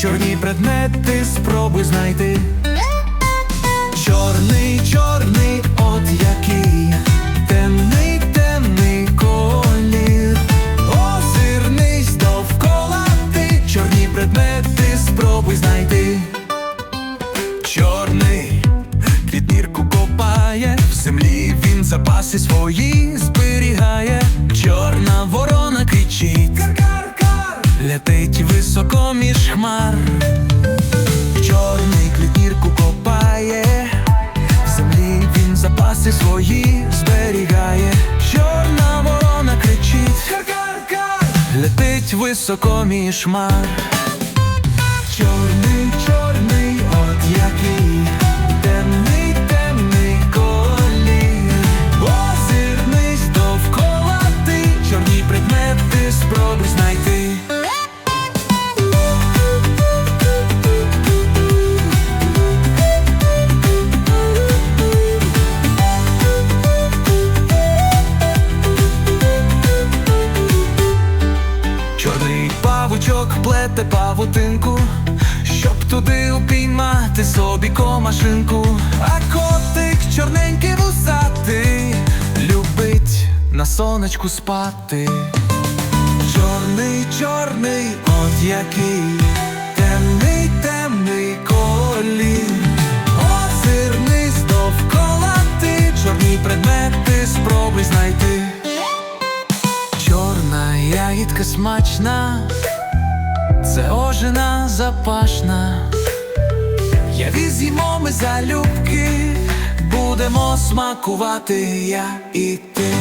чорні предмети спробуй знайти. Чорний, чорний, от який, темний, темний колір, озирнись довкола ти, чорні предмети спробуй знайти. Чорний, підмірку копає, в землі він запаси свої збив. Летить високо між хмар. Чорний клітірку копає, в землі він запаси свої зберігає. Чорна ворона кричить, кар-кар-кар, летить високо між хмар. Чорний, чорний, от який темний, темний колір. Озирнись довкола ти, чорні предмети спробуй знайти. Плете павутинку, щоб туди упіймати собі комашинку. А котик чорненький вусатий, любить на сонечку спати. Чорний, чорний, от який темний, темний колір. Озирнись довкола ти, чорні предмети спробуй знайти. Чорна ягідка смачна, це ожина запашна. Я візьмо ми залюбки, будемо смакувати я і ти.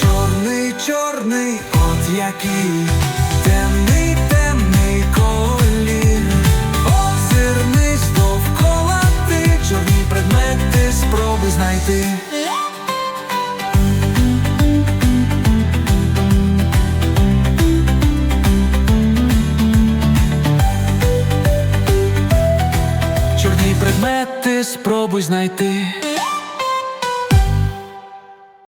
Чорний, чорний, от який темний, темний колір. Озирнись довкола ти, чорні предмети спробуй знайти. Предмети спробуй знайти.